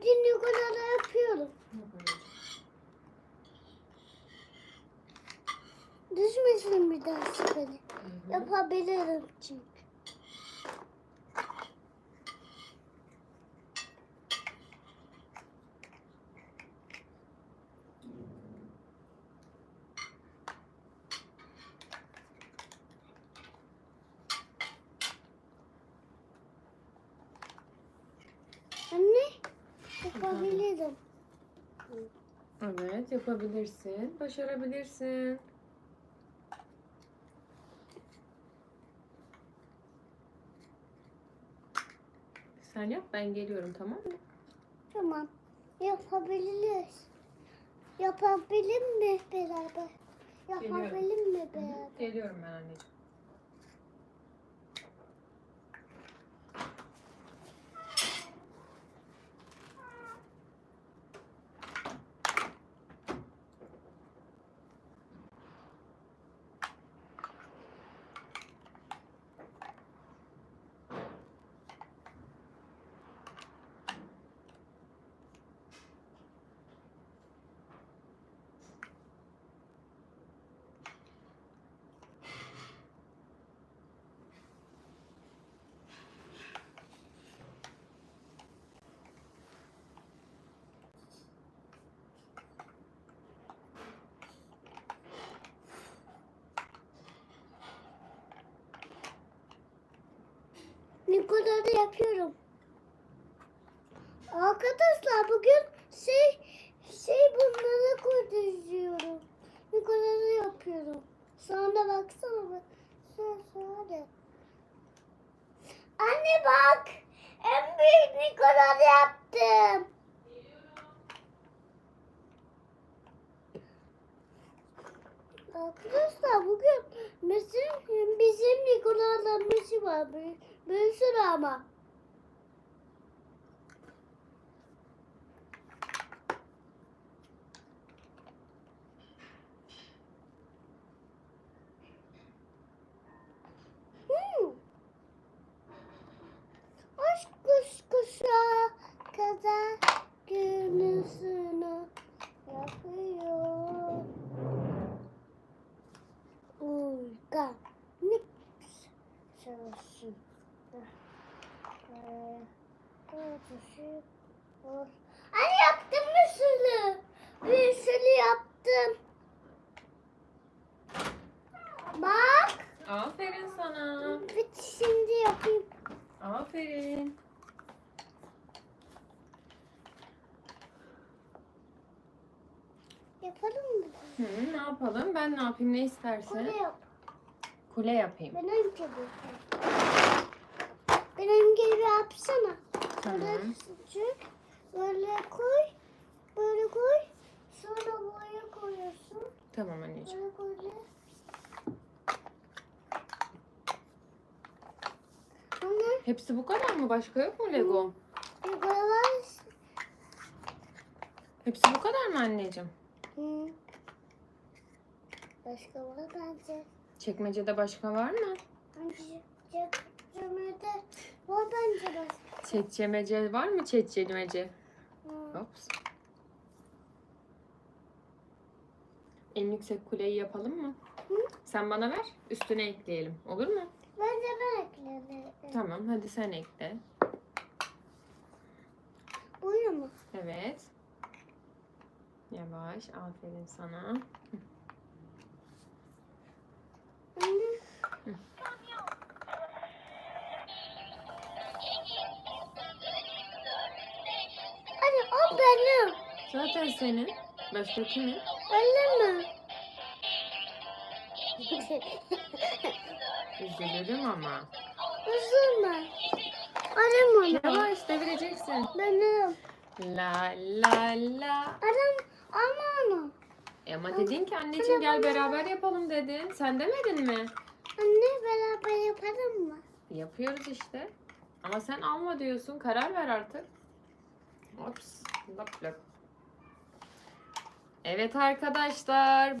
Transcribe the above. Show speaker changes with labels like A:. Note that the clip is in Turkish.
A: istediğin kadar yapıyorum. Düşmesin bir daha
B: hı.
A: Yapabilirim çünkü. Anne, yapabilirim.
B: Evet yapabilirsin. Başarabilirsin. Sen yap ben geliyorum tamam mı?
A: Tamam, yapabiliriz. Yapabilir mi beraber? Yapabilir mi beraber?
B: Geliyorum ben anneciğim.
A: Nikola yapıyorum. Arkadaşlar bugün şey şey bunları kurduruyorum. Nikola'da yapıyorum. Sonra baksana bak. Sonra sonra. Anne bak. En büyük Nikola'da yaptım. Arkadaşlar bugün bizim, bizim Nikola'larımız var. Bir, bir sürü ama. Çalışın. Anne yaptım bir sürü. Bir sürü yaptım. Bak.
B: Aferin sana.
A: Bir şimdi yapayım.
B: Aferin.
A: Yapalım mı?
B: Hı, ne yapalım? Ben ne yapayım? Ne istersin?
A: Kule yap.
B: Kule yapayım.
A: Benim gibi. Benim gibi yapsana.
B: Tamam.
A: Böyle küçük. Böyle koy. Böyle koy. Sonra buraya koyuyorsun.
B: Tamam anneciğim.
A: Böyle böyle. Anne
B: Hepsi bu kadar mı? Başka yok mu Lego?
A: bir var.
B: Hepsi bu kadar mı anneciğim?
A: Hı. Başka var bence.
B: Çekmecede başka var mı?
A: Bence cemede var bence başka.
B: Çekçemece var mı? Çekçemece.
A: Hı.
B: Ops. En yüksek kuleyi yapalım mı?
A: Hı?
B: Sen bana ver, üstüne ekleyelim. Olur mu?
A: Bence ben ekledim.
B: Tamam, hadi sen ekle.
A: Buyur mu?
B: Evet. Yavaş, aferin sana.
A: Anne o benim.
B: Zaten senin. Başka kimin?
A: Öyle mi?
B: Üzülürüm ama.
A: Üzülme. Annem onu.
B: Yavaş, devireceksin.
A: Benim.
B: La la la.
A: Adam ama onu.
B: E ama dedin ki anneciğim gel beraber yapalım dedin. Sen demedin mi?
A: Anne beraber yapalım mı?
B: Yapıyoruz işte. Ama sen alma diyorsun. Karar ver artık. Ops. Lap lap. Evet arkadaşlar.